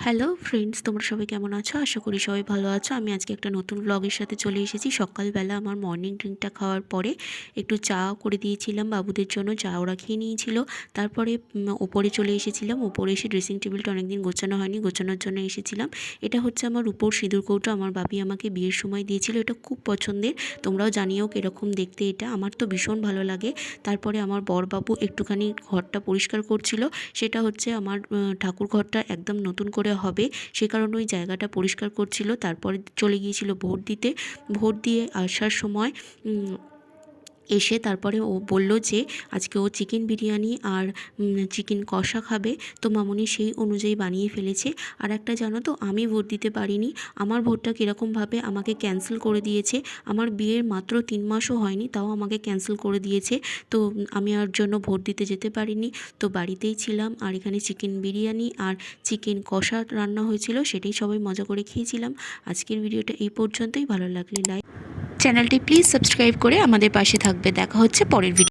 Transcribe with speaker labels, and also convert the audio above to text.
Speaker 1: Hello friends তোমরা সবাই কেমন আছো? আশা করি সবাই ভালো আছো। আমি আজকে একটা নতুন ব্লগের সাথে চলে এসেছি। সকালবেলা আমার মর্নিং ড্রিঙ্কটা খাওয়ার পরে একটু চা করে দিয়েছিলাম বাবুদের জন্য। চা ওরা খেয়ে নিয়েছিল। তারপরে ওপরে চলে এসেছিলাম। ওপরে এসে ড্রেসিং টেবিলটা অনেকদিন গোছানো হয়নি। গোছানোর জন্য এসেছিলাম। এটা হচ্ছে আমার উপর সিঁদুর কৌটো। আমার বাবি আমাকে বিয়ের সময় দিয়েছিল। এটা খুব পছন্দের। তোমরাও জানিও কীরকম দেখতে এটা। আমার তো ভীষণ ভালো লাগে। তারপরে আমার বরবাবু একটুখানি ঘরটা পরিষ্কার করছিল। সেটা হচ্ছে আমার ঠাকুর ঘরটা একদম নতুন করে হবে? সে কারণে ওই জায়গাটা পরিষ্কার করছিল। তারপরে চলে গিয়েছিল ভোট দিতে। ভোট দিয়ে আসার সময় এসে তারপরে ও বলল যে, আজকে ও চিকেন বিরিয়ানি আর চিকেন কষা খাবে। তো মামুনি সেই অনুযায়ী বানিয়ে ফেলেছে। আর একটা জানো তো, আমি ভোট দিতে পারিনি। আমার ভোটটা কীরকমভাবে আমাকে ক্যান্সেল করে দিয়েছে। আমার বিয়ের মাত্র তিন মাসও হয়নি, তাও আমাকে ক্যান্সেল করে দিয়েছে। তো আমি আর জন্য ভোট দিতে যেতে পারিনি। তো বাড়িতেই ছিলাম আর এখানে চিকেন বিরিয়ানি আর চিকেন কষা রান্না হয়েছিল, সেটাই সবাই মজা করে খেয়েছিলাম। আজকের ভিডিওটা এই পর্যন্তই। ভালো লাগলে লাইক চ্যানেলটি প্লিজ সাবস্ক্রাইব করে আমাদের পাশে থাকবে। দেখা হচ্ছে পরের ভিডিও